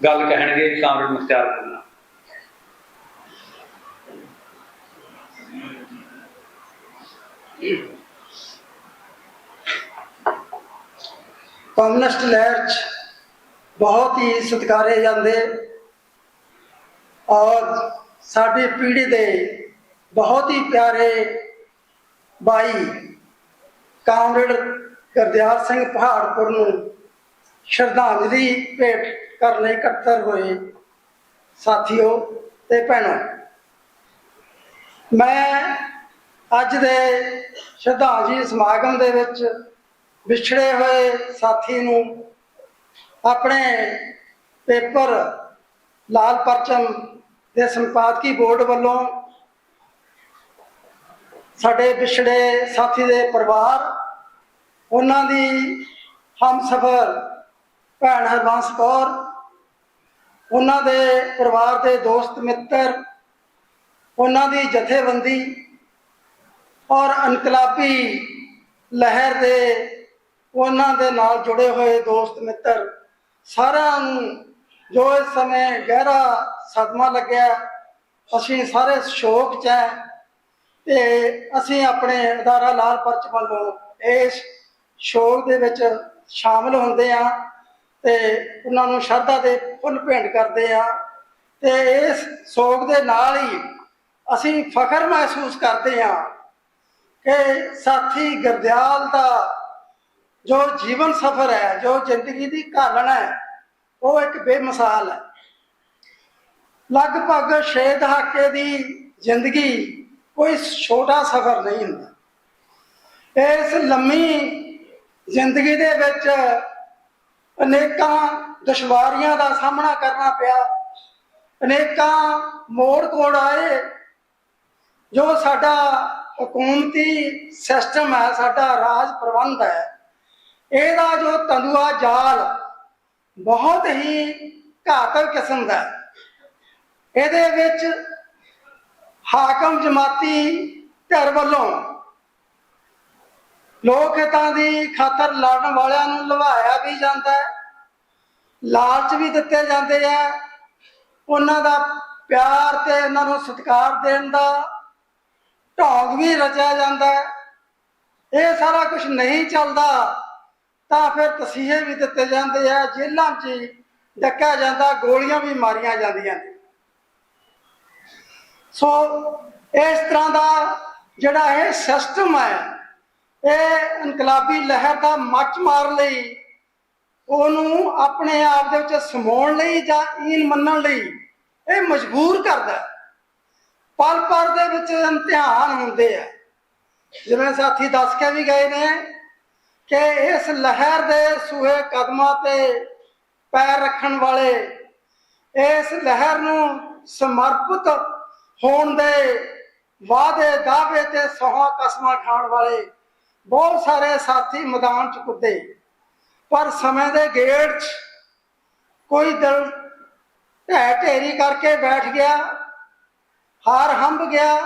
ਗੱਲ ਕਹਿਣਗੇ ਕਾਮਰੇਡ ਮੁਖਤਿਆਰ ਕਰਨਾ। ਕਮਿਊਨਿਸਟ ਲਹਿਰ 'ਚ ਬਹੁਤ ਹੀ ਸਤਿਕਾਰੇ ਜਾਂਦੇ ਔਰ ਸਾਡੀ ਪੀੜ੍ਹੀ ਦੇ ਬਹੁਤ ਹੀ ਪਿਆਰੇ ਬਾਈ ਕਾਮਰੇਡ ਗੁਰਦਿਆਲ ਸਿੰਘ ਪਹਾੜਪੁਰ ਨੂੰ ਸ਼ਰਧਾਂਜਲੀ ਭੇਟ ਕਰਨ ਲਈ ਇਕੱਤਰ ਹੋਏ ਸਾਥੀਓ ਤੇ ਭੈਣੋ। ਮੈਂ ਅੱਜ ਦੇ ਸ਼ਰਧਾਂਜਲੀ ਸਮਾਗਮ ਦੇ ਵਿੱਚ ਵਿਛੜੇ ਹੋਏ ਸਾਥੀ ਨੂੰ ਆਪਣੇ ਪੇਪਰ ਲਾਲ ਪਰਚਮ ਦੇ ਸੰਪਾਦਕੀ ਬੋਰਡ ਵੱਲੋਂ ਸਾਡੇ ਵਿਛੜੇ ਸਾਥੀ ਦੇ ਪਰਿਵਾਰ, ਉਹਨਾਂ ਦੀ ਹਮਸਫਰ ਭੈਣ ਹਰਬੰਸ ਕੌਰ ਉਹਨਾਂ ਦੇ ਪਰਿਵਾਰ ਦੇ ਦੋਸਤ ਮਿੱਤਰ, ਉਹਨਾਂ ਦੀ ਜਥੇਬੰਦੀ ਔਰ ਇਨਕਲਾਬੀ ਲਹਿਰ ਦੇ ਉਹਨਾਂ ਦੇ ਨਾਲ ਜੁੜੇ ਹੋਏ ਦੋਸਤ ਮਿੱਤਰ, ਸਾਰਿਆਂ ਨੂੰ ਜੋ ਇਸ ਸਮੇਂ ਗਹਿਰਾ ਸਦਮਾ ਲੱਗਿਆ, ਅਸੀਂ ਸਾਰੇ ਸ਼ੋਕ 'ਚ ਹੈ ਤੇ ਅਸੀਂ ਆਪਣੇ ਅਦਾਰਾ ਲਾਲ ਪਰਚ ਵੱਲੋਂ ਇਸ ਸ਼ੋਕ ਦੇ ਵਿੱਚ ਸ਼ਾਮਲ ਹੁੰਦੇ ਆ ਤੇ ਉਹਨਾਂ ਨੂੰ ਸ਼ਰਧਾ ਦੇ ਫੁੱਲ ਭੇਂਟ ਕਰਦੇ ਆ ਤੇ ਇਸ ਸੋਗ ਦੇ ਨਾਲ ਹੀ ਅਸੀਂ ਫਖਰ ਮਹਿਸੂਸ ਕਰਦੇ ਆ ਕਿ ਸਾਥੀ ਗੁਰਦਿਆਲ ਦਾ ਜੋ ਜੀਵਨ ਸਫਰ ਹੈ, ਜੋ ਜ਼ਿੰਦਗੀ ਦੀ ਘਾਲਣਾ ਹੈ, ਉਹ ਇੱਕ ਬੇਮਿਸਾਲ ਹੈ। ਲਗਭਗ 6 ਦਹਾਕੇ ਦੀ ਜ਼ਿੰਦਗੀ ਕੋਈ ਛੋਟਾ ਸਫਰ ਨਹੀਂ ਹੁੰਦਾ। ਇਸ ਲੰਮੀ ਜ਼ਿੰਦਗੀ ਦੇ ਵਿੱਚ ਅਨੇਕਾਂ ਦੁਸ਼ਵਾਰੀਆਂ ਦਾ ਸਾਹਮਣਾ ਕਰਨਾ ਪਿਆ। ਅਨੇਕਾਂ ਮੋੜ ਕੋੜ ਆਏ। ਜੋ ਸਾਡਾ ਹਕੂਮਤੀ ਸਿਸਟਮ ਹੈ, ਸਾਡਾ ਰਾਜ ਪ੍ਰਬੰਧ ਹੈ, ਇਹਦਾ ਜੋ ਤੰਦੂਆ ਜਾਲ ਬਹੁਤ ਹੀ ਘਾਤਕ ਕਿਸਮ ਦਾ ਇਹਦੇ ਵਿੱਚ ਹਾਕਮ ਜਮਾਤੀ ਧਿਰ ਵੱਲੋਂ ਲੋਕ ਹਿੱਤਾਂ ਦੀ ਖਾਤਰ ਲੜਨ ਵਾਲਿਆਂ ਨੂੰ ਲਵਾਇਆ ਵੀ ਜਾਂਦਾ ਹੈ। ਲਾਲਚ ਵੀ ਦਿੱਤੇ ਜਾਂਦੇ ਆ। ਉਹਨਾਂ ਦਾ ਪਿਆਰ ਤੇ ਉਹਨਾਂ ਨੂੰ ਸਤਿਕਾਰ ਦੇਣ ਦਾ ਢੋਂਗ ਵੀ ਰਚਿਆ ਜਾਂਦਾ ਹੈ। ਇਹ ਸਾਰਾ ਕੁਝ ਨਹੀਂ ਚੱਲਦਾ, ਤਾਂ ਫਿਰ ਤਸੀਹੇ ਵੀ ਦਿੱਤੇ ਜਾਂਦੇ ਆ। ਜੇਲ੍ਹਾਂ 'ਚ ਹੀ ਡੱਕਿਆ ਜਾਂਦਾ, ਗੋਲੀਆਂ ਵੀ ਮਾਰੀਆਂ ਜਾਂਦੀਆਂ ਨੇ। ਸੋ ਇਸ ਤਰ੍ਹਾਂ ਦਾ ਜਿਹੜਾ ਇਹ ਸਿਸਟਮ ਹੈ ਇਹ ਇਨਕਲਾਬੀ ਲਹਿਰ ਦਾ ਮੱਚ ਮਾਰ ਲਈ। ਉਹਨੂੰ ਆਪਣੇ ਆਪ ਦੇ ਵਿੱਚ ਸਮਾਉਣ ਲਈ ਜਾਂ ਈਨ ਮੰਨਣ ਲਈ ਇਹ ਮਜਬੂਰ ਕਰਦਾ ਪਲ ਪਲ ਦੇ ਵਿੱਚ ਇਮਤਿਹਾਨ ਹੁੰਦੇ ਆ। ਜਿਵੇਂ ਸਾਥੀ ਦੱਸ ਕੇ ਵੀ ਗਏ ਨੇ ਕਿ ਇਸ ਲਹਿਰ ਦੇ ਸੂਹੇ ਕਦਮਾਂ ਤੇ ਪੈਰ ਰੱਖਣ ਵਾਲੇ ਇਸ ਲਹਿਰ ਨੂੰ ਸਮਰਪਿਤ ਹੋਣ ਦੇ ਵਾਅਦੇ, ਦਾਅਵੇ ਤੇ ਸੌਹਾਂ ਕਸਮਾਂ ਖਾਣ ਵਾਲੇ ਬਹੁਤ ਸਾਰੇ ਸਾਥੀ ਮੈਦਾਨ ਚ ਕੁੱਦੇ। ਪਰ ਸਮੇਂ ਦੇ ਗੇੜ 'ਚ ਕੋਈ ਦਿਲ ਢਹਿ ਢੇਰੀ ਕਰਕੇ ਬੈਠ ਗਿਆ, ਹਾਰ ਹੰਭ ਗਿਆ,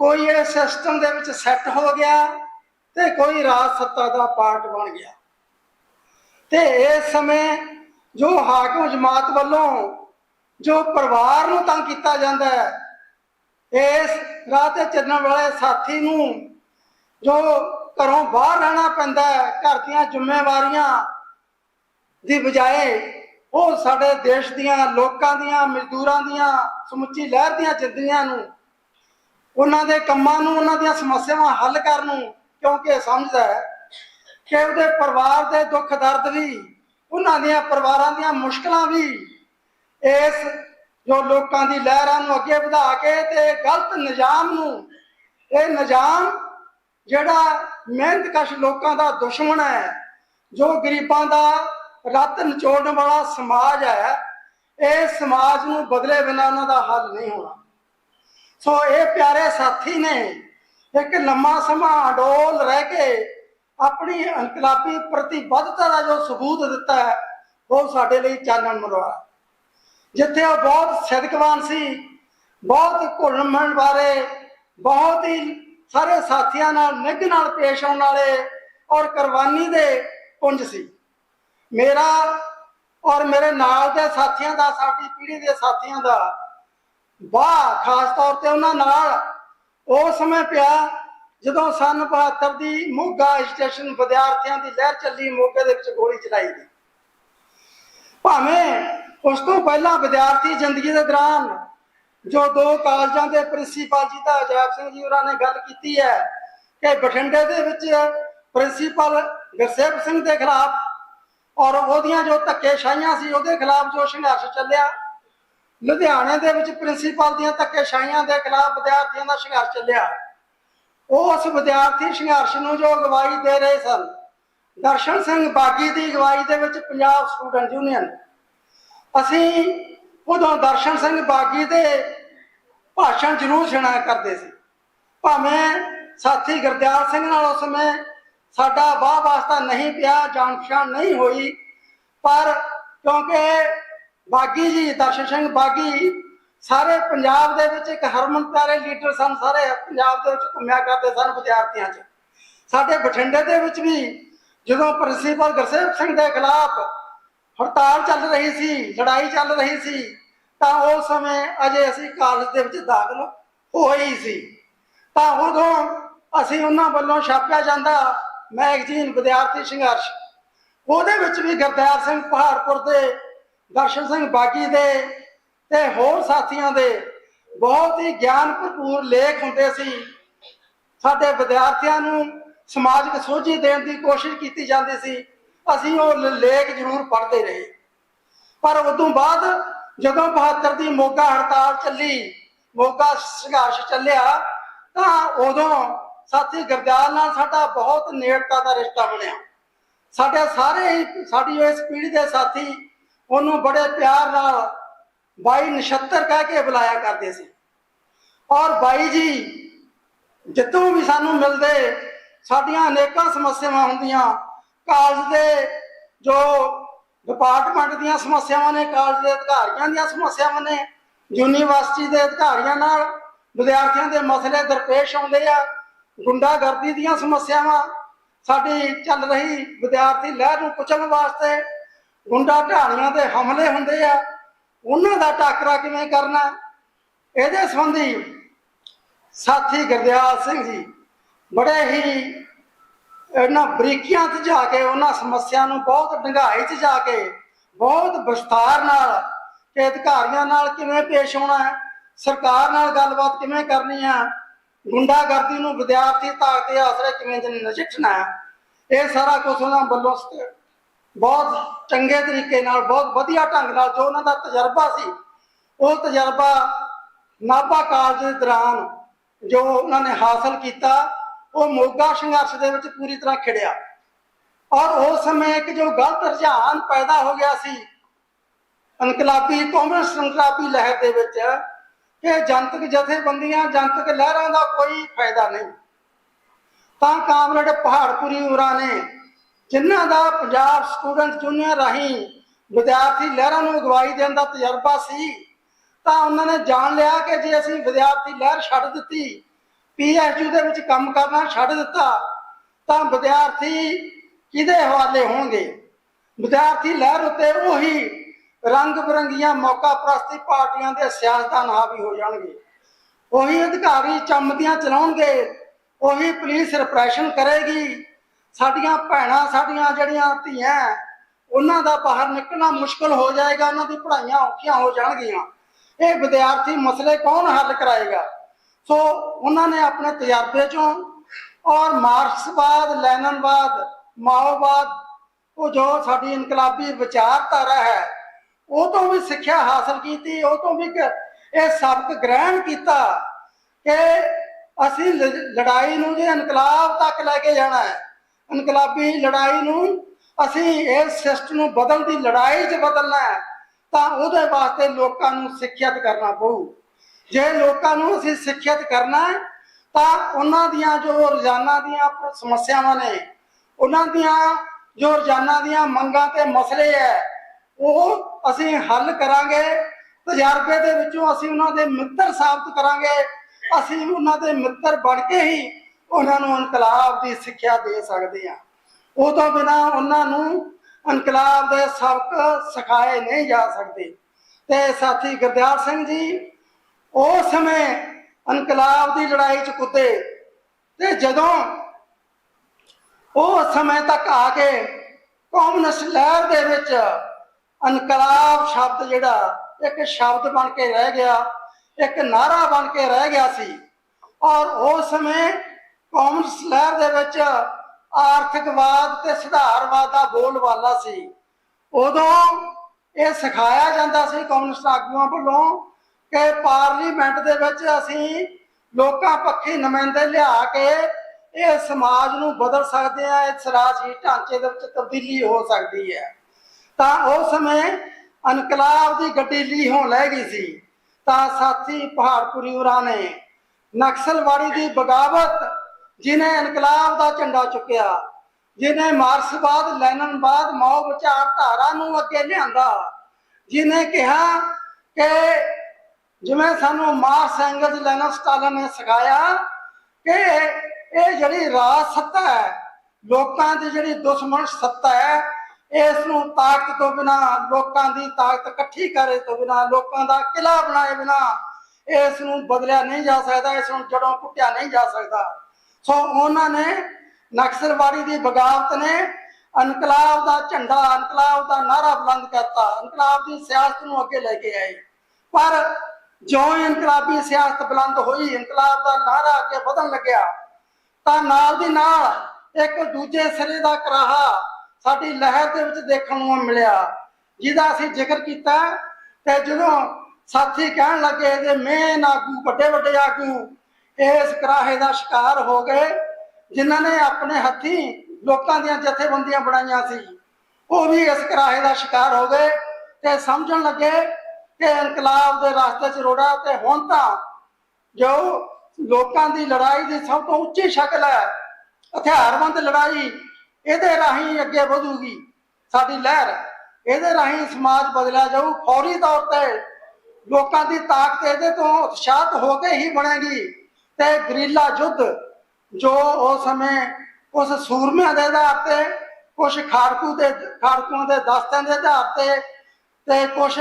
ਕੋਈ ਇਹ ਸਿਸਟਮ ਦੇ ਵਿੱਚ ਸੈੱਟ ਹੋ ਗਿਆ ਤੇ ਕੋਈ ਰਾਜ ਸੱਤਾ ਦਾ ਪਾਰਟ ਬਣ ਗਿਆ। ਤੇ ਇਸ ਸਮੇਂ ਜੋ ਹਾਕਮ ਜਮਾਤ ਵੱਲੋਂ ਜੋ ਪਰਿਵਾਰ ਨੂੰ ਤੰਗ ਕੀਤਾ ਜਾਂਦਾ ਹੈ, ਇਸ ਰਾਹ ਤੇ ਚੱਲਣ ਵਾਲੇ ਸਾਥੀ ਨੂੰ ਜੋ ਘਰੋਂ ਬਾਹਰ ਰਹਿਣਾ ਪੈਂਦਾ ਹੈ, ਘਰ ਦੀਆਂ ਜ਼ਿੰਮੇਵਾਰੀਆਂ ਦੀ ਬਜਾਏ ਉਹ ਸਾਡੇ ਦੇਸ਼ ਦੀਆਂ, ਲੋਕਾਂ ਦੀਆਂ, ਮਜ਼ਦੂਰਾਂ ਦੀਆਂ, ਸਮੁੱਚੀ ਲਹਿਰ ਦੀਆਂ ਜ਼ਿੰਦਗੀਆਂ ਨੂੰ, ਉਹਨਾਂ ਦੇ ਕੰਮਾਂ ਨੂੰ, ਉਹਨਾਂ ਦੀਆਂ ਸਮੱਸਿਆਵਾਂ ਹੱਲ ਕਰਨ ਨੂੰ ਕਿਉਂਕਿ ਸਮਝਦਾ ਹੈ ਕਿ ਉਹਦੇ ਪਰਿਵਾਰ ਦੇ ਦੁੱਖ ਦਰਦ ਵੀ, ਉਹਨਾਂ ਦੀਆਂ ਪਰਿਵਾਰਾਂ ਦੀਆਂ ਮੁਸ਼ਕਲਾਂ ਵੀ, ਇਸ ਜੋ ਲੋਕਾਂ ਦੀ ਲਹਿਰਾਂ ਨੂੰ ਅੱਗੇ ਵਧਾ ਕੇ ਤੇ ਗਲਤ ਨਿਜ਼ਾਮ ਨੂੰ, ਇਹ ਨਿਜ਼ਾਮ ਜਿਹੜਾ ਮਿਹਨਤਕਸ਼ ਲੋਕਾਂ ਦਾ ਦੁਸ਼ਮਣ ਹੈ, ਜੋ ਗਰੀਬਾਂ ਦਾ ਰੱਤ ਨਿਚੋੜਨ ਵਾਲਾ ਸਮਾਜ ਹੈ, ਇਹ ਸਮਾਜ ਨੂੰ ਬਦਲੇ ਬਿਨਾਂ ਉਹਨਾਂ ਦਾ ਹੱਲ ਨਹੀਂ ਹੋਣਾ। ਸੋ ਇਹ ਪਿਆਰੇ ਸਾਥੀ ਨੇ ਇੱਕ ਲੰਮਾ ਸਮਾਂ ਅਡੋਲ ਰਹਿ ਕੇ ਆਪਣੀ ਇਨਕਲਾਬੀ ਪ੍ਰਤੀਬੱਧਤਾ ਦਾ ਜੋ ਸਬੂਤ ਦਿੱਤਾ ਹੈ, ਉਹ ਸਾਡੇ ਲਈ ਚਾਨਣ ਮਰਵਾ ਜਿੱਥੇ ਉਹ ਬਹੁਤ ਸਿਦਕਵਾਨ ਸੀ, ਬਹੁਤ ਘੁਲਣ ਮਿਲਣ ਬਾਰੇ ਬਹੁਤ ਹੀ ਸਾਰੇ ਸਾਥੀਆਂ ਨਾਲ, ਨਿੱਘ ਨਾਲ ਪੇਸ਼ ਆਉਣ ਵਾਲੇ ਔਰ ਕੁਰਬਾਨੀ ਦੇ ਪੁੰਜ ਸੀ। ਮੇਰਾ ਔਰ ਮੇਰੇ ਨਾਲ ਦੇ ਸਾਥੀਆਂ ਦਾ, ਸਾਡੀ ਪੀੜ੍ਹੀ ਦੇ ਸਾਥੀਆਂ ਦਾ ਵਾਹ, ਖਾਸ ਤੌਰ ਤੇ ਉਹਨਾਂ ਨਾਲ ਉਹ ਸਮੇਂ ਪਿਆ ਜਦੋਂ ਸਨ 72 ਦੀ ਮੋਗਾ ਸਟੇਸ਼ਨ ਵਿਦਿਆਰਥੀਆਂ ਦੀ ਲਹਿਰ ਚੱਲੀ, ਮੋਗੇ ਦੇ ਵਿੱਚ ਗੋਲੀ ਚਲਾਈ ਗਈ। ਭਾਵੇਂ ਉਸ ਤੋਂ ਪਹਿਲਾਂ ਵਿਦਿਆਰਥੀ ਜ਼ਿੰਦਗੀ ਦੇ ਦੌਰਾਨ ਜੋ ਦੋ ਕਾਲਜਾਂ ਦੇ ਪ੍ਰਿੰਸੀਪਲ ਜੀ ਦਾ ਅਜੈਬ ਸਿੰਘ ਜੀ ਹੋਰਾਂ ਨੇ ਗੱਲ ਕੀਤੀ ਹੈ ਕਿ ਬਠਿੰਡੇ ਦੇ ਵਿੱਚ ਪ੍ਰਿੰਸੀਪਲ ਗੁਰਸੇਵ ਸਿੰਘ ਦੇ ਖਿਲਾਫ ਔਰ ਉਹਦੀਆਂ ਜੋ ਧੱਕੇਸ਼ਾਹੀਆਂ ਸੀ, ਉਹਦੇ ਖਿਲਾਫ ਜੋ ਸੰਘਰਸ਼ ਚੱਲਿਆ। ਲੁਧਿਆਣੇ ਦੇ ਵਿੱਚ ਪ੍ਰਿੰਸੀਪਲ ਦੀਆਂ ਧੱਕੇਸ਼ਾਹੀਆਂ ਦੇ ਖਿਲਾਫ ਵਿਦਿਆਰਥੀਆਂ ਦਾ ਸੰਘਰਸ਼ ਚੱਲਿਆ। ਉਹ ਉਸ ਵਿਦਿਆਰਥੀ ਸੰਘਰਸ਼ ਨੂੰ ਜੋ ਅਗਵਾਈ ਦੇ ਰਹੇ ਸਨ, ਦਰਸ਼ਨ ਸਿੰਘ ਬਾਗੀ ਦੀ ਅਗਵਾਈ ਦੇ ਵਿੱਚ ਪੰਜਾਬ ਸਟੂਡੈਂਟ ਯੂਨੀਅਨ ਅਸੀਂ ਉਦੋਂ ਦਰਸ਼ਨ ਸਿੰਘ ਬਾਗੀ ਦੇ ਭਾਸ਼ਣ ਜ਼ਰੂਰ ਸੁਣਿਆ ਕਰਦੇ ਸੀ। ਭਾਵੇਂ ਸਾਥੀ ਗੁਰਦਿਆਲ ਸਿੰਘ ਨਾਲ ਉਸ ਸਮੇਂ ਸਾਡਾ ਵਾਹ ਵਾਸਤਾ ਨਹੀਂ ਪਿਆ ਜਾਣ ਪਛਾਣ ਨਹੀਂ ਹੋਈ, ਪਰ ਕਿਉਂਕਿ ਬਾਗੀ ਜੀ, ਦਰਸ਼ਨ ਸਿੰਘ ਬਾਗੀ ਸਾਰੇ ਪੰਜਾਬ ਦੇ ਵਿੱਚ ਇੱਕ ਹਰਮਨ ਪਿਆਰੇ ਲੀਡਰ ਸਨ, ਸਾਰੇ ਪੰਜਾਬ ਦੇ ਵਿੱਚ ਘੁੰਮਿਆ ਕਰਦੇ ਸਨ ਵਿਦਿਆਰਥੀਆਂ 'ਚ। ਸਾਡੇ ਬਠਿੰਡੇ ਦੇ ਵਿੱਚ ਵੀ ਜਦੋਂ ਪ੍ਰਿੰਸੀਪਲ ਗੁਰਸੇਵ ਸਿੰਘ ਦੇ ਖਿਲਾਫ ਹੜਤਾਲ ਚੱਲ ਰਹੀ ਸੀ, ਲੜਾਈ ਚੱਲ ਰਹੀ ਸੀ ਤਾਂ ਉਸ ਸਮੇਂ ਅਜੇ ਅਸੀਂ ਕਾਲਜ ਦੇ ਵਿੱਚ ਦਾਖਲ ਹੋਏ ਹੀ ਸੀ। ਤਾਂ ਉਦੋਂ ਅਸੀਂ ਉਹਨਾਂ ਵੱਲੋਂ ਛਾਪਿਆ ਜਾਂਦਾ ਮੈਗਜ਼ੀਨ ਵਿਦਿਆਰਥੀ ਸੰਘਰਸ਼। ਉਹਦੇ ਵਿੱਚ ਵੀ ਗੁਰਦਿਆਲ ਸਿੰਘ ਪਹਾੜਪੁਰ ਦੇ, ਦਰਸ਼ਨ ਸਿੰਘ ਬਾਗੀ ਦੇ ਤੇ ਹੋਰ ਸਾਥੀਆਂ ਦੇ ਬਹੁਤ ਹੀ ਗਿਆਨ ਭਰਪੂਰ ਲੇਖ ਹੁੰਦੇ ਸੀ। ਸਾਡੇ ਵਿਦਿਆਰਥੀਆਂ ਨੂੰ ਸਮਾਜਿਕ ਸੋਝੀ ਦੇਣ ਦੀ ਕੋਸ਼ਿਸ਼ ਕੀਤੀ ਜਾਂਦੀ ਸੀ। ਅਸੀਂ ਉਹ ਲੇਖ ਜ਼ਰੂਰ ਪੜ੍ਹਦੇ ਰਹੇ। ਪਰ ਉਦੋਂ ਬਾਅਦ ਜਦੋਂ 72 ਦੀ ਮੋਗਾ ਹੜਤਾਲ ਚੱਲੀ, ਮੋਗਾ ਸੰਘਰਸ਼ ਚੱਲਿਆ, ਤਾਂ ਉਦੋਂ ਸਾਥੀ ਗੁਰਦਿਆਲ ਨਾਲ ਸਾਡਾ ਬਹੁਤ ਨੇੜਤਾ ਦਾ ਰਿਸ਼ਤਾ ਬਣਿਆ। ਸਾਡੇ ਸਾਰੇ ਹੀ, ਸਾਡੀ ਇਸ ਪੀੜ੍ਹੀ ਦੇ ਸਾਥੀ ਉਹਨੂੰ ਬੜੇ ਪਿਆਰ ਨਾਲ ਬਾਈ ਨਛੱਤਰ ਕਹਿ ਕੇ ਬੁਲਾਇਆ ਕਰਦੇ ਸੀ। ਔਰ ਬਾਈ ਜੀ ਜਿੱਦੋਂ ਵੀ ਸਾਨੂੰ ਮਿਲਦੇ, ਸਾਡੀਆਂ ਅਨੇਕਾਂ ਸਮੱਸਿਆਵਾਂ ਹੁੰਦੀਆਂ, ਕਾਲਜ ਦੇ ਜੋ ਡਿਪਾਰਟਮੈਂਟ ਦੀਆਂ ਸਮੱਸਿਆਵਾਂ ਨੇ, ਕਾਲਜ ਦੇ ਅਧਿਕਾਰੀਆਂ ਦੀਆਂ ਸਮੱਸਿਆਵਾਂ ਨੇ, ਯੂਨੀਵਰਸਿਟੀ ਦੇ ਅਧਿਕਾਰੀਆਂ ਨਾਲ ਵਿਦਿਆਰਥੀਆਂ ਦੇ ਮਸਲੇ ਦਰਪੇਸ਼ ਆਉਂਦੇ ਆ, ਗੁੰਡਾਗਰਦੀ ਦੀਆਂ ਸਮੱਸਿਆਵਾਂ, ਸਾਡੀ ਚੱਲ ਰਹੀ ਵਿਦਿਆਰਥੀ ਲਹਿਰ ਨੂੰ ਕੁਚਲਣ ਵਾਸਤੇ ਗੁੰਡਾ ਢਾਣੀਆਂ ਦੇ ਹਮਲੇ ਹੁੰਦੇ ਆ, ਉਹਨਾਂ ਦਾ ਟਾਕਰਾ ਕਿਵੇਂ ਕਰਨਾ? ਇਹਦੇ ਸੰਬੰਧੀ ਸਾਥੀ ਗੁਰਦਿਆਲ ਸਿੰਘ ਜੀ ਬੜੇ ਹੀ ਇਹਨਾਂ ਬਰੀਕੀਆਂ 'ਚ ਜਾ ਕੇ, ਉਹਨਾਂ ਸਮੱਸਿਆ ਨੂੰ ਬਹੁਤ ਡੰਗਾਈ 'ਚ ਜਾ ਕੇ, ਬਹੁਤ ਵਿਸਤਾਰ ਨਾਲ ਕਿ ਅਧਿਕਾਰੀਆਂ ਨਾਲ ਕਿਵੇਂ ਪੇਸ਼ ਹੋਣਾ ਹੈ, ਸਰਕਾਰ ਨਾਲ ਗੱਲਬਾਤ ਕਿਵੇਂ ਕਰਨੀ ਹੈ, ਗੁੰਡਾਗਰਦੀ ਨੂੰ ਵਿਦਿਆਰਥੀ ਤਾਕਤ ਦੇ ਆਸਰੇ ਕਿਵੇਂ ਨਜਿੱਠਣਾ ਹੈ, ਇਹ ਸਾਰਾ ਕੁਝ ਉਹਨਾਂ ਵੱਲੋਂ ਬਹੁਤ ਚੰਗੇ ਤਰੀਕੇ ਨਾਲ, ਬਹੁਤ ਵਧੀਆ ਢੰਗ ਨਾਲ ਜੋ ਉਹਨਾਂ ਦਾ ਤਜਰਬਾ ਸੀ, ਉਹ ਤਜਰਬਾ ਨਾਭਾ ਕਾਲਜ ਦੇ ਦੌਰਾਨ ਜੋ ਉਹਨਾਂ ਨੇ ਹਾਸਲ ਕੀਤਾ ਉਹ ਮੋਗਾ ਸੰਘਰਸ਼ ਦੇ ਵਿੱਚ ਪੂਰੀ ਤਰ੍ਹਾਂ ਖਿੜਿਆ। ਔਰ ਉਸ ਸਮੇਂ ਇੱਕ ਜੋ ਗਲਤ ਰੁਝਾਨ ਪੈਦਾ ਹੋ ਗਿਆ ਸੀ, ਇਨਕਲਾਬੀ, ਕਾਂਗਰਸ ਇਨਕਲਾਬੀ ਲਹਿਰ ਦੇ ਵਿੱਚ, ਕਿ ਜਨਤਕ ਜਥੇਬੰਦੀਆਂ, ਜਨਤਕ ਲਹਿਰਾਂ ਦਾ ਕੋਈ ਫਾਇਦਾ ਨਹੀਂ। ਤਾਂ ਕਾਮਰੇਡ ਪਹਾੜਪੁਰੀ ਉਰਾ ਨੇ, ਜਿਨ੍ਹਾਂ ਦਾ ਪੰਜਾਬ ਸਟੂਡੈਂਟ ਯੂਨੀਅਨ ਰਾਹੀਂ ਵਿਦਿਆਰਥੀ ਲਹਿਰਾਂ ਨੂੰ ਅਗਵਾਈ ਦੇਣ ਦਾ ਤਜਰਬਾ ਸੀ, ਤਾਂ ਉਹਨਾਂ ਨੇ ਜਾਣ ਲਿਆ ਕਿ ਜੇ ਅਸੀਂ ਵਿਦਿਆਰਥੀ ਲਹਿਰ ਛੱਡ ਦਿੱਤੀ ਪੀਐਚਯੂ ਦੇ ਵਿੱਚ ਕੰਮ ਕਰਨਾ ਛੱਡ ਦਿੱਤਾ, ਤਾਂ ਵਿਦਿਆਰਥੀ ਕਿਹਦੇ ਹਵਾਲੇ ਹੋਣਗੇ? ਵਿਦਿਆਰਥੀ ਲਹਿਰ ਉੱਤੇ ਉਹੀ ਰੰਗ ਬਰੰਗੀਆਂ ਮੌਕਾ ਪ੍ਰਸਤੀ ਪਾਰਟੀਆਂ ਦੇ ਸਿਆਸਤਦਾਨ ਹਾਵੀ ਹੋ ਜਾਣਗੇ। ਉਹੀ ਅਧਿਕਾਰੀ ਚੰਮਦੀਆਂ ਚਲਾਉਣਗੇ, ਉਹੀ ਪੁਲਿਸ ਰਿਪਰੈਸ਼ਨ ਕਰੇਗੀ। ਸਾਡੀਆਂ ਭੈਣਾਂ, ਸਾਡੀਆਂ ਜਿਹੜੀਆਂ ਧੀਆਂ, ਉਹਨਾਂ ਦਾ ਬਾਹਰ ਨਿਕਲਣਾ ਮੁਸ਼ਕਲ ਹੋ ਜਾਏਗਾ, ਉਹਨਾਂ ਦੀ ਪੜ੍ਹਾਈਆਂ ਔਖੀਆਂ ਹੋ ਜਾਣਗੀਆਂ। ਇਹ ਵਿਦਿਆਰਥੀ ਮਸਲੇ ਕੌਣ ਹੱਲ ਕਰਾਏਗਾ? ਸੋ ਉਹਨਾਂ ਨੇ ਆਪਣੇ ਤਜਰਬੇ ਚੋਂ ਔਰ ਮਾਰਕਸਵਾਦ ਲੈਨਨਵਾਦ ਮਾਓਵਾਦ ਉਹ ਜੋ ਸਾਡੀ ਇਨਕਲਾਬੀ ਵਿਚਾਰਧਾਰਾ ਹੈ, ਉਹ ਤੋਂ ਵੀ ਸਿੱਖਿਆ ਹਾਸਲ ਕੀਤੀ, ਉਹ ਤੋਂ ਵੀ ਇਹ ਸਬਕ ਗ੍ਰਹਿਣ ਕੀਤਾ ਕਿ ਅਸੀਂ ਲੜਾਈ ਨੂੰ ਜੇ ਇਨਕਲਾਬ ਤੱਕ ਲੈ ਕੇ ਜਾਣਾ ਹੈ, ਇਨਕਲਾਬੀ ਲੜਾਈ ਨੂੰ ਅਸੀਂ ਇਸ ਸਿਸਟਮ ਨੂੰ ਬਦਲ ਦੀ ਲੜਾਈ 'ਚ ਬਦਲਣਾ ਹੈ, ਤਾਂ ਉਹਦੇ ਵਾਸਤੇ ਲੋਕਾਂ ਨੂੰ ਸਿੱਖਿਅਤ ਕਰਨਾ ਪਊ। ਜੇ ਲੋਕਾਂ ਨੂੰ ਅਸੀਂ ਸਿੱਖਿਅਤ ਕਰਨਾ ਹੈ, ਤਾਂ ਉਹਨਾਂ ਦੀਆਂ ਜੋ ਰੋਜ਼ਾਨਾ ਦੀਆਂ ਸਮੱਸਿਆਵਾਂ ਨੇ, ਉਹਨਾਂ ਦੀਆਂ ਜੋ ਰੋਜ਼ਾਨਾ ਦੀਆਂ ਮੰਗਾਂ ਤੇ ਮਸਲੇ ਹੈ, ਉਹ ਅਸੀਂ ਹੱਲ ਕਰਾਂਗੇ, ਤਜਰਬੇ ਦੇ ਵਿੱਚੋਂ ਅਸੀਂ ਉਹਨਾਂ ਦੇ ਮਿੱਤਰ ਸਾਬਤ ਕਰਾਂਗੇ, ਅਸੀਂ ਉਹਨਾਂ ਦੇ ਮਿੱਤਰ ਬਣ ਕੇ ਹੀ ਉਹਨਾਂ ਨੂੰ ਇਨਕਲਾਬ ਦੀ ਸਿੱਖਿਆ ਦੇ ਸਕਦੇ ਹਾਂ। ਉਹ ਤੋਂ ਬਿਨਾ ਉਹਨਾਂ ਨੂੰ ਇਨਕਲਾਬ ਦੇ ਸਬਕ ਸਿਖਾਏ ਨਹੀਂ ਜਾ ਸਕਦੇ। ਤੇ ਸਾਥੀ ਗੁਰਦਿਆਲ ਸਿੰਘ ਜੀ ਉਸ ਸਮੇਂ ਇਨਕਲਾਬ ਦੀ ਲੜਾਈ ਚ ਕੁੱਤੇ ਤੇ ਜਦੋਂ ਉਹ ਸਮੇਂ ਤੱਕ ਆ ਕੇ ਕਮਿਊਨਿਸਟ ਲਹਿਰ ਦੇ ਵਿੱਚ ਇਨਕਲਾਬ ਸ਼ਬਦ ਜਿਹੜਾ ਇੱਕ ਸ਼ਬਦ ਬਣ ਕੇ ਰਹਿ ਗਿਆ, ਇੱਕ ਨਾਰਾ ਬਣ ਕੇ ਰਹਿ ਗਿਆ ਸੀ ਔਰ ਉਸ ਸਮੇਂ ਕਮਿਊਨਿਸਟ ਲਹਿਰ ਦੇ ਵਿੱਚ ਆਰਥਿਕਵਾਦ ਤੇ ਸੁਧਾਰਵਾਦ ਦਾ ਬੋਲਬਾਲਾ ਸੀ। ਉਦੋਂ ਇਹ ਸਿਖਾਇਆ ਜਾਂਦਾ ਸੀ ਕਮਿਊਨਿਸਟ ਆਗੂਆਂ ਵੱਲੋਂ ਕਿ ਪਾਰਲੀਮੈਂਟ ਦੇ ਵਿੱਚ ਅਸੀਂ ਲੋਕਾਂ ਪੱਖੀ ਨੁਮਾਇੰਦੇ ਲਿਆ ਕੇ ਇਹ ਸਮਾਜ ਨੂੰ ਬਦਲ ਸਕਦੇ ਆ ਇਸ ਰਾਜਸੀ ਢਾਂਚੇ ਦੇ ਵਿੱਚ ਤਬਦੀਲੀ ਹੋ ਸਕਦੀ ਹੈ। ਤਾਂ ਉਸ ਸਮੇਂ ਇਨਕਲਾਬ ਦੀ ਗੱਡੀ ਲੀਹੋਂ ਲੈ ਗਈ ਸੀ। ਤਾਂ ਸਾਥੀ ਪਹਾੜਪੁਰੀ ਉਰਾਂ ਨੇ ਨਕਸਲਵਾੜੀ ਦੀ ਬਗਾਵਤ ਜਿਨੇ ਇਨਕਲਾਬ ਦਾ ਝੰਡਾ ਚੁੱਕਿਆ ਜਿਨੇ ਮਾਰਕਸਵਾਦ ਲੈਨਨਵਾਦ ਮਾਓ ਵਿਚਾਰਧਾਰਾ ਨੂੰ ਅੱਗੇ ਲਿਆਂਦਾ ਜਿਨੇ ਕਿਹਾ ਕਿ ਜਿਵੇਂ ਸਾਨੂੰ ਮਾਰ ਐਂਗਲਸ ਲੈਨਨ ਸਟਾਲਨ ਨੇ ਸਿਖਾਇਆ ਕਿ ਇਹ ਜਿਹੜੀ ਰਾਜ ਸੱਤਾ ਹੈ, ਲੋਕਾਂ ਦੀ ਜਿਹੜੀ ਦੁਸ਼ਮਣ ਸੱਤਾ ਹੈ, ਇਸ ਨੂੰ ਤਾਕਤ ਤੋਂ ਬਿਨਾ, ਲੋਕਾਂ ਦੀ ਤਾਕਤ ਇਕੱਠੀ ਕਰੇ ਤੋਂ ਬਿਨਾ, ਲੋਕਾਂ ਦਾ ਕਿਲਾ ਬਣਾਏ ਬਿਨਾ, ਇਸ ਨੂੰ ਬਦਲਿਆ ਨਹੀਂ ਜਾ ਸਕਦਾ, ਇਸ ਨੂੰ ਜੜੋਂ ਕੁੱਟਿਆ ਨਹੀਂ ਜਾ ਸਕਦਾ। ਸੋ ਉਹਨਾਂ ਨੇ ਨਕਸਲਵਾੜੀ ਦੀ ਬਗਾਵਤ ਨੇ ਇਨਕਲਾਬ ਦਾ ਝੰਡਾ ਇਨਕਲਾਬ ਦਾ ਨਾਰਾ ਬੁਲੰਦ ਕਰਤਾ ਇਨਕਲਾਬ ਦੀ ਸਿਆਸਤ ਨੂੰ ਅੱਗੇ ਲੈ ਕੇ ਆਏ। ਪਰ ਜਿਉਂ ਹੀ ਇਨਕਲਾਬੀ ਸਿਆਸਤ ਬੁਲੰਦ ਹੋਈ, ਇਨਕਲਾਬ ਦਾ ਨਾਰਾ ਅੱਗੇ ਵਧਣ ਲੱਗਿਆ, ਤਾਂ ਨਾਲ ਦੀ ਨਾਲ ਇੱਕ ਦੂਜੇ ਸਿਰੇ ਦਾ ਕਰਾਹਾ ਸਾਡੀ ਲਹਿਰ ਦੇ ਵਿੱਚ ਦੇਖਣ ਨੂੰ ਮਿਲਿਆ, ਜਿਹਦਾ ਅਸੀਂ ਜ਼ਿਕਰ ਕੀਤਾ ਤੇ ਜਦੋਂ ਸਾਥੀ ਕਹਿਣ ਲੱਗੇ ਤੇ ਮੇਨ ਆਗੂ, ਵੱਡੇ ਵੱਡੇ ਆਗੂ, ਇਸ ਕਰਾਹੇ ਦਾ ਸ਼ਿਕਾਰ ਹੋ ਗਏ, ਜਿਨ੍ਹਾਂ ਨੇ ਆਪਣੇ ਹੱਥੀ ਲੋਕਾਂ ਦੀਆਂ ਜਥੇਬੰਦੀਆਂ ਬਣਾਈਆਂ ਸੀ, ਉਹ ਵੀ ਇਸ ਕਰਾਹੇ ਦਾ ਸ਼ਿਕਾਰ ਹੋ ਗਏ ਤੇ ਸਮਝਣ ਲੱਗੇ ਕਿ ਇਨਕਲਾਬ ਦੇ ਰਸਤੇ 'ਚ ਰੋੜਾ ਤੇ ਹੁਣ ਤਾਂ ਜੋ ਲੋਕਾਂ ਦੀ ਲੜਾਈ ਦੀ ਸਭ ਤੋਂ ਉੱਚੀ ਸ਼ਕਲ ਹੈ, ਹਥਿਆਰਬੰਦ ਲੜਾਈ, ਇਹਦੇ ਰਾਹੀਂ ਅੱਗੇ ਵਧੂਗੀ ਸਾਡੀ ਲਹਿਰ। ਇਹਦੇ ਰਾਹੀਂ ਸਮਾਜ ਬਦਲਿਆ ਜਾਊ। ਫੌਰੀ ਤੌਰ ਤੇ ਲੋਕਾਂ ਦੀ ਤਾਕਤ ਇਹਦੇ ਤੋਂ ਉਤਸ਼ਾਹਤ ਹੋ ਕੇ ਹੀ ਬਣੇਗੀ। ਤੇ ਗਰੀਲਾ ਯੁੱਧ ਜੋ ਉਸ ਸਮੇਂ ਉਸ ਸੂਰਮਿਆਂ ਦੇ ਆਧਾਰ ਤੇ ਕੁਝ ਖਾੜਕੂ ਦੇ ਖਾੜਕੂਆਂ ਦੇ ਦਸਤਿਆਂ ਦੇ ਆਧਾਰ ਤੇ ਤੇ ਕੁਝ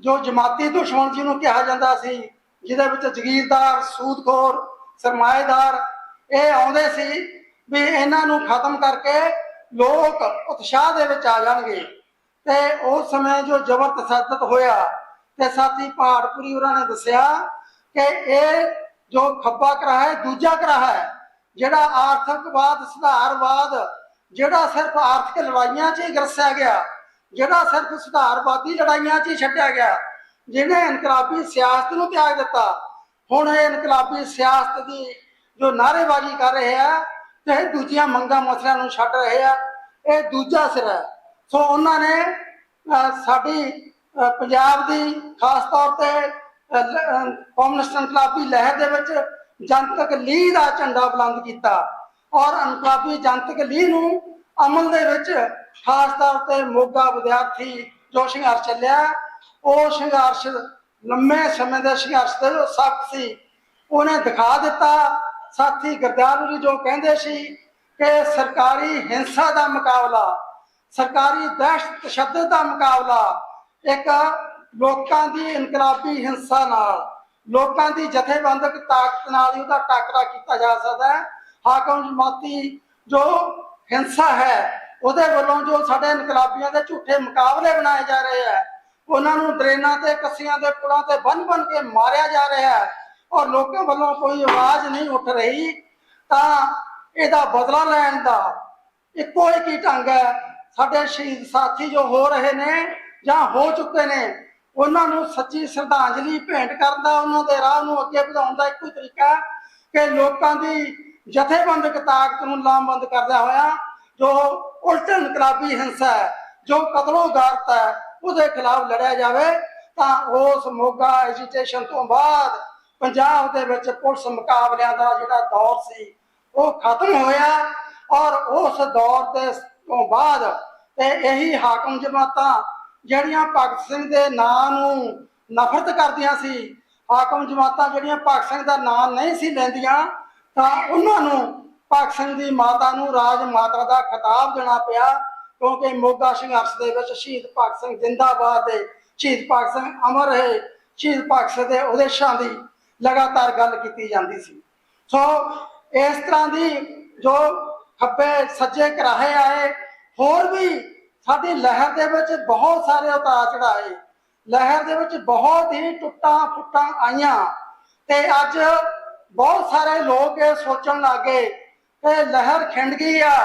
ਜੋ ਜਮਾਤੀ ਦੁਸ਼ਮਣ ਜਿਹਨੂੰ ਕਿਹਾ ਜਾਂਦਾ ਸੀ, ਜਿਹਦੇ ਵਿੱਚ ਜ਼ਗੀਰਦਾਰ ਸੂਦਖੋਰ ਸਰਮਾਏਦਾਰ ਇਹ ਆਉਂਦੇ ਸੀ ਵੀ ਇਹਨਾਂ ਨੂੰ ਖਤਮ ਕਰਕੇ ਲੋਕ ਉਤਸ਼ਾਹ ਦੇ ਵਿੱਚ ਆ ਜਾਣਗੇ। ਤੇ ਉਸ ਸਮੇਂ ਜੋ ਜ਼ਬਰ ਤਸੱਦਦ ਹੋਇਆ, ਤੇ ਸਾਥੀ ਪਹਾੜਪੁਰੀ ਉਹਨਾਂ ਨੇ ਦੱਸਿਆ ਕਿ ਇਹ ਜੋ ਖੱਬਾ ਕਰਾ ਹੈ, ਦੂਜਾ ਕਰਾ ਹੈ, ਜਿਹੜਾ ਆਰਥਿਕਵਾਦ, ਸੁਧਾਰਵਾਦ, ਜਿਹੜਾ ਸਿਰਫ ਆਰਥਿਕ ਲੜਾਈਆਂ 'ਚ ਹੀ ਗਰਸਿਆ ਗਿਆ ਜਿਹੜਾ ਸਿਰਫ ਸੁਧਾਰਵਾਦੀ ਲੜਾਈਆਂ 'ਚ ਛੱਡਿਆ ਗਿਆ, ਜਿਹਨੇ ਇਨਕਲਾਬੀ ਸਿਆਸਤ ਨੂੰ ਤਿਆਗ ਦਿੱਤਾ, ਹੁਣ ਇਹ ਇਨਕਲਾਬੀ ਸਿਆਸਤ ਦੀ ਜੋ ਨਾਅਰੇਬਾਜ਼ੀ ਕਰ ਰਹੇ ਆ ਤੇ ਇਹ ਦੂਜੀਆਂ ਮੰਗਾਂ ਮਸਲਿਆਂ ਨੂੰ ਛੱਡ ਰਹੇ ਆ, ਇਹ ਦੂਜਾ ਸਿਰਾ ਹੈ। ਸੋ ਉਹਨਾਂ ਨੇ ਸਾਡੀ ਪੰਜਾਬ ਦੀ ਖਾਸ ਤੌਰ ਤੇ ਕਮਿਊਨਿਸਟ ਇਨਕਲਾਬੀ ਲਹਿਰ ਦੇ ਵਿੱਚ ਜਨਤਕ ਲੀਹ ਦਾ ਝੰਡਾ ਬੁਲੰਦ ਕੀਤਾ ਔਰ ਇਨਕਲਾਬੀ ਜਨਤਕ ਲੀਹ ਨੂੰ ਅਮਲ ਦੇ ਵਿੱਚ ਖਾਸ ਤੌਰ ਤੇ ਮੋਗਾ ਵਿਦਿਆਰਥੀ ਜੋ ਸੰਘਰਸ਼ ਚੱਲਿਆ, ਉਹ ਸੰਘਰਸ਼ ਲੰਮੇ ਸਮੇਂ ਦੇ ਸੰਘਰਸ਼ ਦੇ ਜੋ ਸਖਤ ਸੀ। ਉਹਨੇ ਦਿਖਾ ਦਿੱਤਾ, ਸਾਥੀ ਗਰਦਾਰ ਜੀ ਜੋ ਕਹਿੰਦੇ ਸੀ ਕਿ ਸਰਕਾਰੀ ਹਿੰਸਾ ਦਾ ਮੁਕਾਬਲਾ, ਸਰਕਾਰੀ ਦਹਿਸ਼ਤ ਤਸ਼ੱਦਦ ਦਾ ਮੁਕਾਬਲਾ ਇੱਕ ਲੋਕਾਂ ਦੀ ਇਨਕਲਾਬੀ ਹਿੰਸਾ ਨਾਲ, ਲੋਕਾਂ ਦੀ ਜਥੇਬੰਦਕ ਤਾਕਤ ਨਾਲ ਹੀ ਉਹਦਾ ਟਾਕਰਾ ਕੀਤਾ ਜਾ ਸਕਦਾ ਹੈ। ਹਾਕਮ ਜਮਾਤੀ ਜੋ ਹਿੰਸਾ ਹੈ ਉਹਦੇ ਵੱਲੋਂ ਜੋ ਸਾਡੇ ਇਨਕਲਾਬੀਆਂ ਦੇ ਝੂਠੇ ਮੁਕਾਬਲੇ ਬਣਾਏ ਜਾ ਰਹੇ ਆ, ਉਹਨਾਂ ਨੂੰ ਡਰੇਨਾਂ ਤੇ, ਕੱਸੀਆਂ ਦੇ, ਪੁਲਾਂ ਤੇ ਬੰਨ ਬੰਨ ਕੇ ਮਾਰਿਆ ਜਾ ਰਿਹਾ ਹੈ ਔਰ ਲੋਕਾਂ ਵੱਲੋਂ ਕੋਈ ਆਵਾਜ਼ ਨਹੀਂ ਉੱਠ ਰਹੀ, ਤਾਂ ਇਹਦਾ ਬਦਲਾ ਲੈਣ ਦਾ ਇੱਕੋ ਇੱਕ ਹੀ ਢੰਗ ਹੈ। ਸਾਡੇ ਸ਼ਹੀਦ ਸਾਥੀ ਜੋ ਹੋ ਰਹੇ ਨੇ ਜਾਂ ਹੋ ਚੁੱਕੇ ਨੇ, ਉਹਨਾਂ ਨੂੰ ਸੱਚੀ ਸ਼ਰਧਾਂਜਲੀ ਭੇਂਟ ਕਰਨ ਦਾ, ਉਹਨਾਂ ਦੇ ਰਾਹ ਨੂੰ ਅੱਗੇ ਵਧਾਉਣ ਦਾ ਇੱਕੋ ਹੀ ਤਰੀਕਾ ਕਿ ਲੋਕਾਂ ਦੀ ਜਥੇਬੰਦਕ ਤਾਕਤ ਨੂੰ ਲਾਮਬੰਦ ਕਰਦਾ ਹੋਇਆ, ਜੋ ਉਲਟ ਇਨਕਲਾਬੀ ਹਿੰਸਾ ਹੈ, ਜੋ ਕਤਲੋ ਗਾਰਤ ਹੈ, ਉਹਦੇ ਖਿਲਾਫ ਲੜਿਆ ਜਾਵੇ, ਤਾਂ ਉਸ ਮੋਗਾ ਐਜੀਟੇਸ਼ਨ ਤੋਂ ਬਾਅਦ ਪੰਜਾਬ ਦੇ ਵਿੱਚ ਪੁਲਿਸ ਮੁਕਾਬਲਿਆਂ ਦਾ ਜਿਹੜਾ ਦੌਰ ਸੀ, ਉਹ ਖਤਮ ਹੋਇਆ ਔਰ ਉਸ ਦੌਰ ਦੇ ਤੋਂ ਬਾਅਦ ਤੇ ਇਹੀ ਹਾਕਮ ਜਮਾਤਾਂ ਜਿਹੜੀਆਂ ਭਗਤ ਸਿੰਘ ਦੇ ਨਾਂ ਨੂੰ ਨਫ਼ਰਤ ਕਰਦੀਆਂ ਸੀ, ਹਾਕਮ ਜਮਾਤਾਂ ਜਿਹੜੀਆਂ ਭਗਤ ਸਿੰਘ ਦਾ ਨਾਂ ਨਹੀਂ ਸੀ ਲੈਂਦੀਆਂ, ਤਾਂ ਉਹਨਾਂ ਨੂੰ ਭਗਤ ਸਿੰਘ ਦੀ ਮਾਤਾ ਨੂੰ ਰਾਜ ਮਾਤਾ ਦਾ ਖਿਤਾਬ ਦੇਣਾ ਪਿਆ, ਕਿਉਂਕਿ ਮੋਗਾ ਸੰਘਰਸ਼ ਦੇ ਵਿੱਚ ਸ਼ਹੀਦ ਭਗਤ ਸਿੰਘ ਜਿੰਦਾਬਾਦ ਤੇ ਸ਼ਹੀਦ ਭਗਤ ਸਿੰਘ ਅਮਰ ਰਹੇ, ਸ਼ਹੀਦ ਭਗਤ ਸਿੰਘ ਦੇ ਉਦੇਸ਼ਾਂ ਦੀ ਲਗਾਤਾਰ ਗੱਲ ਕੀਤੀ ਜਾਂਦੀ ਸੀ। ਸੋ ਇਸ ਤਰ੍ਹਾਂ ਦੀ ਜੋ ਖੱਬੇ ਸੱਜੇ ਕਰਾਹੇ ਆਏ, ਹੋਰ ਵੀ ਸਾਡੀ ਲਹਿਰ ਦੇ ਵਿੱਚ ਬਹੁਤ ਸਾਰੇ ਉਤਾਰ ਚੜਾਏ ਲਹਿਰ ਦੇ ਵਿੱਚ ਬਹੁਤ ਹੀ ਟੁੱਟਾਂ ਫੁੱਟਾਂ ਆਈਆਂ ਤੇ ਅੱਜ ਬਹੁਤ ਸਾਰੇ ਲੋਕ ਇਹ ਸੋਚਣ ਲੱਗੇ ਕਿ ਲਹਿਰ ਖਿੰਡ ਗਈ ਆ।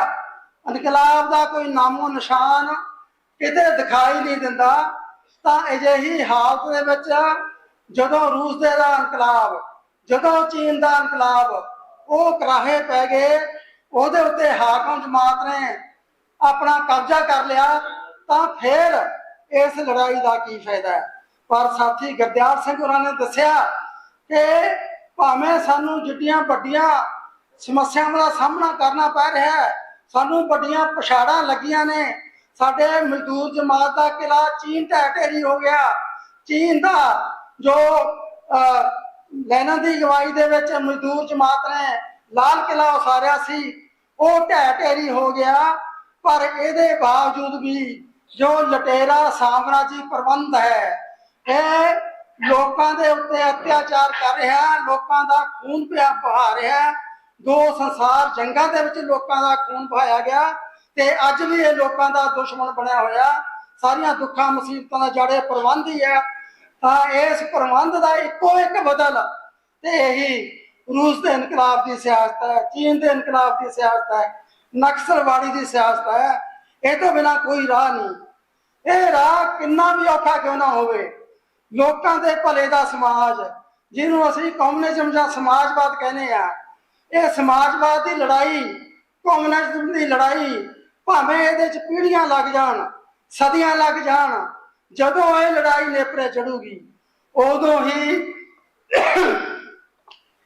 ਇਨਕਲਾਬ ਦਾ ਕੋਈ ਨਾਮੋ ਨਿਸ਼ਾਨ ਕਿਤੇ ਦਿਖਾਈ ਨਹੀਂ ਦਿੰਦਾ। ਤਾਂ ਅਜਿਹੀ ਹਾਲਤ ਦੇ ਵਿੱਚ ਜਦੋਂ ਰੂਸ ਦੇ ਦਾ ਇਨਕਲਾਬ, ਜਦੋਂ ਚੀਨ ਦਾ ਇਨਕਲਾਬ, ਉਹ ਕਰਾਹੇ ਪੈ ਗਏ। ਉਹਦੇ ਉੱਤੇ ਹਾਕਮ ਜਮਾਤ ਨੇ ਆਪਣਾ ਕਬਜ਼ਾ ਕਰ ਲਿਆ। ਤਾਂ ਫਿਰ ਇਸ ਲੜਾਈ ਦਾ ਕੀ ਫਾਇਦਾ ਹੈ? ਪਰ ਸਾਥੀ ਗੁਰਦਿਆਲ ਸਿੰਘ ਹੋਰਾਂ ਨੇ ਦੱਸਿਆ ਕਿ ਭਾਵੇਂ ਸਾਨੂੰ ਜਿੱਡੀਆਂ ਵੱਡੀਆਂ ਸਮੱਸਿਆਵਾਂ ਦਾ ਸਾਹਮਣਾ ਕਰਨਾ ਪੈ ਰਿਹਾ ਹੈ। ਸਾਨੂੰ ਵੱਡੀਆਂ ਪਛਾੜਾਂ ਲੱਗੀਆਂ ਨੇ। ਸਾਡੇ ਮਜ਼ਦੂਰ ਜਮਾਤ ਦਾ ਕਿਲਾ ਚੀਨ ਢਹਿ ਢੇਰੀ ਹੋ ਗਿਆ। ਚੀਨ ਦਾ ਜੋ ਲੈਣਾ ਦੀ ਅਗਵਾਈ ਦੇ ਵਿੱਚ ਮਜ਼ਦੂਰ ਜਮਾਤ ਨੇ ਲਾਲ ਕਿਲਾ ਉਸਾਰਿਆ ਸੀ, ਉਹ ਢਹਿ ਢੇਰੀ ਹੋ ਗਿਆ। ਪਰ ਇਹਦੇ ਬਾਵਜੂਦ ਵੀ ਜੋ ਲਟੇਰਾ ਸਾਮਰਾਜੀ ਪ੍ਰਬੰਧ ਹੈ, ਇਹ ਲੋਕਾਂ ਦੇ ਉੱਤੇ ਅਤਿਆਚਾਰ ਕਰ ਰਿਹਾ ਲੋਕਾਂ ਦਾ ਖੂਨ ਪਿਆ ਬਹਾ ਰਿਹਾ ਦੋ ਸੰਸਾਰ ਜੰਗਾਂ ਦੇ ਵਿੱਚ ਲੋਕਾਂ ਦਾ ਖੂਨ ਬਹਾਇਆ ਗਿਆ ਤੇ ਅੱਜ ਵੀ ਇਹ ਲੋਕਾਂ ਦਾ ਦੁਸ਼ਮਣ ਬਣਿਆ ਹੋਇਆ। ਸਾਰੀਆਂ ਦੁੱਖਾਂ, ਮੁਸੀਬਤਾਂ ਦਾ ਜੜੇ ਪ੍ਰਬੰਧ ਹੀ ਹੈ। ਤਾਂ ਇਸ ਪ੍ਰਬੰਧ ਦਾ ਇੱਕੋ ਇੱਕ ਬਦਲ ਤੇ ਇਹੀ ਰੂਸ ਦੇ ਇਨਕਲਾਬ ਦੀ ਸਿਆਸਤ ਹੈ, ਚੀਨ ਦੇ ਇਨਕਲਾਬ ਦੀ ਸਿਆਸਤ ਹੈ, ਨਕਸਲਵਾੜੀ ਦੀ ਸਿਆਸਤ ਹੈ। ਇਹ ਤੋਂ ਬਿਨਾ ਕੋਈ ਰਾਹ ਨਹੀਂ। ਇਹ ਰਾਹ ਕਿੰਨਾ ਵੀ ਔਖਾ ਕਿਉਂ ਨਾ ਹੋਵੇ। ਲੋਕਾਂ ਦੇ ਭਲੇ ਦਾ ਸਮਾਜ, ਜਿਹਨੂੰ ਅਸੀਂ ਕਮਿਊਨਿਜ਼ਮ ਜਾਂ ਸਮਾਜਵਾਦ ਕਹਿੰਦੇ ਆ ਇਹ ਸਮਾਜਵਾਦ ਦੀ ਲੜਾਈ ਕਮਿਊਨਿਜ਼ਮ ਦੀ ਲੜਾਈ, ਭਾਵੇਂ ਇਹਦੇ ਚ ਪੀੜ੍ਹੀਆਂ ਲੱਗ ਜਾਣ, ਸਦੀਆਂ ਲੱਗ ਜਾਣ, ਜਦੋਂ ਇਹ ਲੜਾਈ ਨੇਪਰੇ ਚੜੂਗੀ ਉਦੋਂ ਹੀ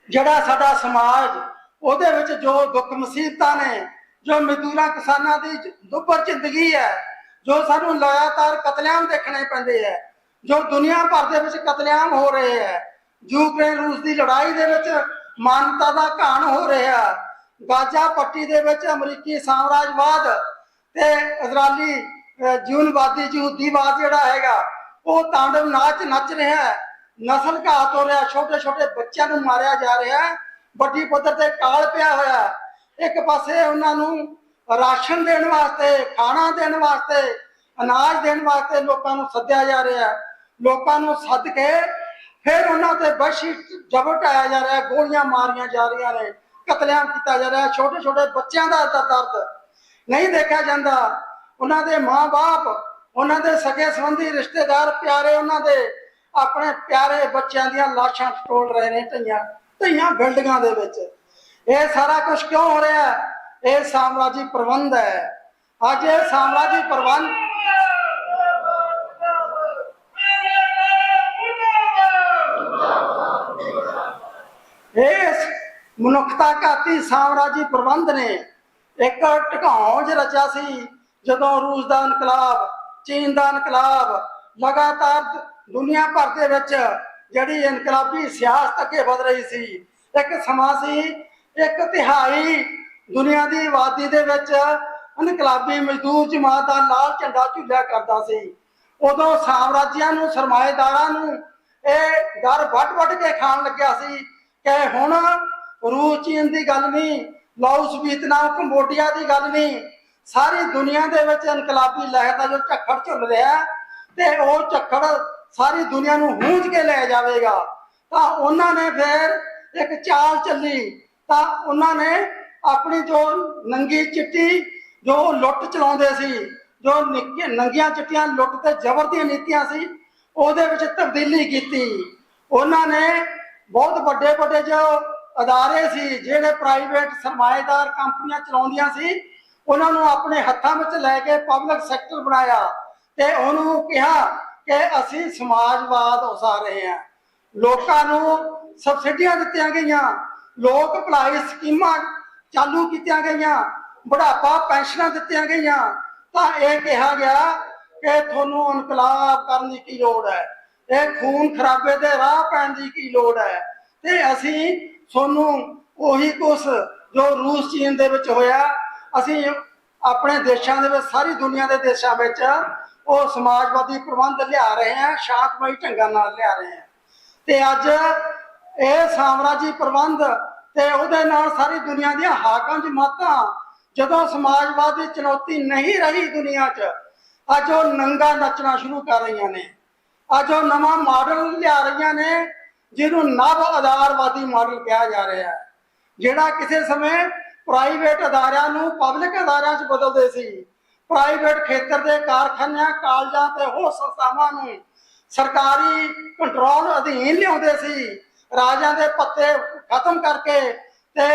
ਜਿਹੜਾ ਸਾਡਾ ਸਮਾਜ, ਉਹਦੇ ਵਿੱਚ ਜੋ ਦੁੱਖ ਮੁਸੀਬਤਾਂ ਨੇ, ਜੋ ਮਜ਼ਦੂਰਾਂ ਕਿਸਾਨਾਂ ਦੀ ਦੁੱਭਰ ਜ਼ਿੰਦਗੀ ਹੈ, ਜੋ ਸਾਨੂੰ ਲਗਾਤਾਰ ਕਤਲੇਆਮ ਦੇਖਣੇ ਪੈਂਦੇ ਹੈ, ਜੋ ਦੁਨੀਆ ਭਰ ਦੇ ਵਿੱਚ ਕਤਲੇਆਮ ਹੋ ਰਹੇ ਹੈ ਯੂਕਰੇਨ ਰੂਸ ਦੀ ਲੜਾਈ ਦੇ ਵਿੱਚ ਮਾਨਵਤਾ ਦਾ ਘਾਣ ਹੋ ਰਿਹਾ। ਗਾਜ਼ਾ ਪੱਟੀ ਦੇ ਵਿੱਚ ਅਮਰੀਕੀ ਸਾਮਰਾਜਵਾਦ ਤੇ ਇਜ਼ਰਾਈਲੀ ਜੂਨਵਾਦੀ ਯਹੂਦੀਵਾਦ ਜਿਹੜਾ ਹੈਗਾ, ਉਹ ਤਾਂਡਵ ਨਾਚ ਨੱਚ ਰਿਹਾ ਹੈ। ਨਸਲ ਘਾਤ ਹੋ ਰਿਹਾ ਛੋਟੇ ਛੋਟੇ ਬੱਚਿਆਂ ਨੂੰ ਮਾਰਿਆ ਜਾ ਰਿਹਾ ਹੈ। ਵੱਡੀ ਪੱਧਰ ਤੇ ਕਾਲ ਪਿਆ ਹੋਇਆ ਹੈ। ਇੱਕ ਪਾਸੇ ਉਹਨਾਂ ਨੂੰ ਰਾਸ਼ਨ ਦੇਣ ਵਾਸਤੇ, ਖਾਣਾ ਦੇਣ ਵਾਸਤੇ, ਅਨਾਜ ਦੇਣ ਵਾਸਤੇ ਲੋਕਾਂ ਨੂੰ ਸੱਦਿਆ ਜਾ ਰਿਹਾ ਹੈ। ਲੋਕਾਂ ਨੂੰ ਸੱਦ ਕੇ ਫਿਰ ਉਹਨਾਂ ਤੇ ਵਹਿਸ਼ੀ ਜਬਰ ਢਾਇਆ ਜਾ ਰਿਹਾ, ਗੋਲੀਆਂ ਮਾਰੀਆਂ ਜਾ ਰਹੀਆਂ ਨੇ, ਕਤਲੇਆਮ ਕੀਤਾ ਜਾ ਰਿਹਾ ਛੋਟੇ ਛੋਟੇ ਬੱਚਿਆਂ ਦਾ ਦਾ ਦਰਦ ਨਹੀਂ ਦੇਖਿਆ ਜਾਂਦਾ। ਉਹਨਾਂ ਦੇ ਮਾਂ-ਬਾਪ, ਉਹਨਾਂ ਦੇ ਸਕੇ ਸੰਬੰਧੀ ਰਿਸ਼ਤੇਦਾਰ ਪਿਆਰੇ, ਉਹਨਾਂ ਦੇ ਆਪਣੇ ਪਿਆਰੇ ਬੱਚਿਆਂ ਦੀਆਂ ਲਾਸ਼ਾਂ ਟੋਲ ਰਹੇ ਨੇ ਧਈਆਂ ਧਈਆਂ ਬਿਲਡਿੰਗਾਂ ਦੇ ਵਿੱਚ। ਇਹ ਸਾਰਾ ਕੁਝ ਕਿਉਂ ਹੋ ਰਿਹਾ? ਹੈ? ਇਹ ਸਾਮਰਾਜੀ ਪ੍ਰਬੰਧ ਹੈ। ਅੱਜ ਇਹ ਸਾਮਰਾਜੀ ਪ੍ਰਬੰਧ ਇਸ ਮਨੁੱਖਤਾ ਘਾਤੀ ਸਾਮਰਾਜੀ ਪ੍ਰਬੰਧ ਨੇ ਇੱਕ ਟਿਕਾਉਂ ਰਚਿਆ ਸੀ, ਜਦੋਂ ਰੂਸ ਦਾ ਇਨਕਲਾਬ, ਚੀਨ ਦਾ ਇਨਕਲਾਬ ਲਗਾਤਾਰ ਦੁਨੀਆ ਭਰ ਦੇ ਵਿੱਚ ਜਿਹੜੀ ਇਨਕਲਾਬੀ ਸਿਆਸਤ ਅੱਗੇ ਵਧ ਰਹੀ ਸੀ, ਇੱਕ ਸਮਾਂ ਸੀ, ਇੱਕ ਤਿਹਾਈ ਦੁਨੀਆ ਦੀ ਆਬਾਦੀ ਦੇ ਵਿੱਚ ਇਨਕਲਾਬੀ ਮਜ਼ਦੂਰ ਜਮਾਤ ਦਾ ਲਾਲ ਝੰਡਾ ਝੁੱਲਿਆ ਕਰਦਾ ਸੀ। ਉਦੋਂ ਸਾਮਰਾਜੀਆਂ ਨੂੰ, ਸਰਮਾਏਦਾਰਾਂ ਨੂੰ ਇਹ ਡਰ ਵੱਟ ਵੱਟ ਕੇ ਖਾਣ ਲੱਗਿਆ ਸੀ ਕਿ ਹੁਣ ਰੂਸ ਚੀਨ ਦੀ ਗੱਲ ਨਹੀਂ ਲਾਓਸ ਵੀਤਨਾਮ ਕੰਬੋਡੀਆ ਦੀ ਗੱਲ ਨਹੀਂ, ਸਾਰੀ ਦੁਨੀਆ ਦੇ ਵਿੱਚ ਇਨਕਲਾਬੀ ਲਹਿਰ ਦਾ ਜੋ ਝੱਖੜ ਝੁੱਲ ਰਿਹਾ ਤੇ ਉਹ ਝੱਖੜ ਸਾਰੀ ਦੁਨੀਆ ਨੂੰ ਹੂੰਝ ਕੇ ਲੈ ਜਾਵੇਗਾ। ਤਾਂ ਉਹਨਾਂ ਨੇ ਫਿਰ ਇੱਕ ਚਾਲ ਚੱਲੀ, ਤਾਂ ਉਹਨਾਂ ਨੇ ਆਪਣੀ ਜੋ ਨੰਗੀ ਚਿੱਟੀ, ਜੋ ਲੁੱਟ ਚਲਾਉਂਦੇ ਸੀ, ਜੋ ਨਿੱਕੀਆਂ ਨੰਗੀਆਂ ਚਿੱਟੀਆਂ ਲੁੱਟ ਤੇ ਜ਼ਬਰ ਦੀਆਂ ਨੀਤੀਆਂ ਸੀ, ਉਹਦੇ ਵਿੱਚ ਤਬਦੀਲੀ ਕੀਤੀ। ਉਹਨਾਂ ਨੇ ਬਹੁਤ ਵੱਡੇ ਵੱਡੇ ਜੋ ਅਦਾਰੇ ਸੀ, ਜਿਹੜੇ ਪ੍ਰਾਈਵੇਟ ਸਰਮਾਏਦਾਰ ਕੰਪਨੀਆਂ ਚਲਾਉਂਦੀਆਂ ਸੀ, ਉਹਨਾਂ ਨੂੰ ਆਪਣੇ ਹੱਥਾਂ ਵਿੱਚ ਲੈ ਕੇ ਪਬਲਿਕ ਸੈਕਟਰ ਬਣਾਇਆ ਤੇ ਉਹਨੂੰ ਕਿਹਾ ਕਿ ਅਸੀਂ ਸਮਾਜਵਾਦ ਉਸਾਰ ਰਹੇ ਹਾਂ। ਲੋਕਾਂ ਨੂੰ ਸਬਸਿਡੀਆਂ ਦਿੱਤੀਆਂ ਗਈਆਂ, ਲੋਕ ਭਲਾਈ ਸਕੀਮਾਂ ਚਾਲੂ ਕੀਤੀਆਂ ਗਈਆਂ, ਬੁਢਾਪਾ, ਪੈਨਸ਼ਨਾਂ ਦਿੱਤੀਆਂ ਗਈਆਂ। ਤਾਂ ਇਹ ਕਿਹਾ ਗਿਆ ਕਿ ਤੁਹਾਨੂੰ ਇਨਕਲਾਬ ਕਰਨ ਦੀ ਕੀ ਲੋੜ ਹੈ। ਇਹ ਖੂਨ ਖਰਾਬੇ ਦੇ ਰਾਹ ਪੈਣ ਦੀ ਕੀ ਲੋੜ ਹੈ? ਤੇ ਅਸੀਂ ਤੁਹਾਨੂੰ ਉਹੀ ਕੁਛ ਜੋ ਰੂਸ, ਚੀਨ ਦੇ ਵਿੱਚ ਹੋਇਆ, ਅਸੀਂ ਆਪਣੇ ਦੇਸ਼ਾਂ ਦੇ ਵਿੱਚ, ਸਾਰੀ ਦੁਨੀਆ ਦੇ ਦੇਸ਼ਾਂ ਵਿੱਚ ਉਹ ਸਮਾਜਵਾਦੀ ਪ੍ਰਬੰਧ ਲਿਆ ਰਹੇ ਆ ਸ਼ਾਂਤਮਈ ਢੰਗਾਂ ਨਾਲ ਲਿਆ ਰਹੇ ਆ ਤੇ ਅੱਜ ਇਹ ਸਾਮਰਾਜੀ ਪ੍ਰਬੰਧ ਤੇ ਉਹਦੇ ਨਾਲ ਸਾਰੀ ਦੁਨੀਆ ਦੀਆਂ ਹਾਕਾਂ ਜਮਾਤਾਂ ਜਦੋਂ ਸਮਾਜਵਾਦ ਦੀ ਚੁਣੌਤੀ ਨਹੀਂ ਰਹੀ ਦੁਨੀਆ 'ਚ, ਅੱਜ ਉਹ ਨੰਗਾ ਨੱਚਣਾ ਸ਼ੁਰੂ ਕਰ ਰਹੀਆਂ ਨੇ। ਅੱਜ ਉਹ ਨਵਾਂ ਮਾਡਲ ਲਿਆ ਰਹੀਆਂ ਨੇ, ਜਿਹਨੂੰ ਨਵ ਆਧਾਰਵਾਦੀ ਮਾਡਲ ਕਿਹਾ ਜਾ ਰਿਹਾ ਹੈ। ਜਿਹੜਾ ਕਿਸੇ ਸਮੇਂ ਪ੍ਰਾਈਵੇਟ ਅਦਾਰਿਆਂ ਨੂੰ ਪਬਲਿਕ ਅਦਾਰਿਆਂ 'ਚ ਬਦਲਦੇ ਸੀ। ਪ੍ਰਾਈਵੇਟ ਖੇਤਰ ਦੇ ਕਾਰਖਾਨਿਆਂ, ਕਾਲਜਾਂ ਤੇ ਹੋਰ ਸੰਸਥਾਵਾਂ ਨੂੰ ਸਰਕਾਰੀ ਕੰਟਰੋਲ ਅਧੀਨ ਲਿਆਉਂਦੇ ਸੀ। ਰਾਜਾਂ ਦੇ ਪੱਤੇ ਖਤਮ ਕਰਕੇ ਤੇ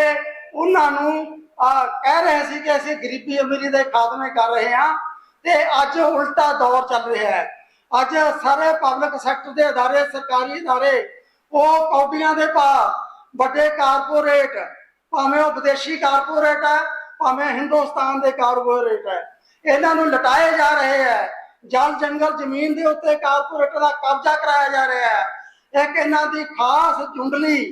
ਉਹਨਾਂ ਨੂੰ ਕਹਿ ਰਹੇ ਸੀ ਕਿ ਅਸੀਂ ਗਰੀਬੀ ਅਮੀਰੀ ਦੇ ਖਾਤਮੇ ਕਰ ਰਹੇ ਹਾਂ ਤੇ ਅੱਜ ਉਲਟਾ ਦੌਰ ਚੱਲ ਰਿਹਾ ਹੈ। ਅੱਜ ਸਾਰੇ ਪਬਲਿਕ ਸੈਕਟਰ ਦੇ ਅਦਾਰੇ, ਸਰਕਾਰੀ ਅਦਾਰੇ, ਉਹ ਕੌਡੀਆਂ ਦੇ ਭਾ, ਵੱਡੇ ਕਾਰਪੋਰੇਟ ਭਾਵੇਂ ਉਹ ਵਿਦੇਸ਼ੀ ਕਾਰਪੋਰੇਟ ਹੈ ਭਾਵੇਂ ਹਿੰਦੁਸਤਾਨ ਦੇ ਕਾਰਪੋਰੇਟ ਹੈ ਇਹਨਾਂ ਨੂੰ ਲਟਾਏ ਜਾ ਰਹੇ ਹੈ ਜਲ ਜੰਗਲ ਜ਼ਮੀਨ ਦੇ ਉੱਤੇ ਕਾਰਪੋਰੇਟ ਦਾ ਕਬਜ਼ਾ ਕਰਾਇਆ ਜਾ ਰਿਹਾ ਹੈ। ਇੱਕ ਇਹਨਾਂ ਦੀ ਖਾਸ ਜੁੰਡਲੀ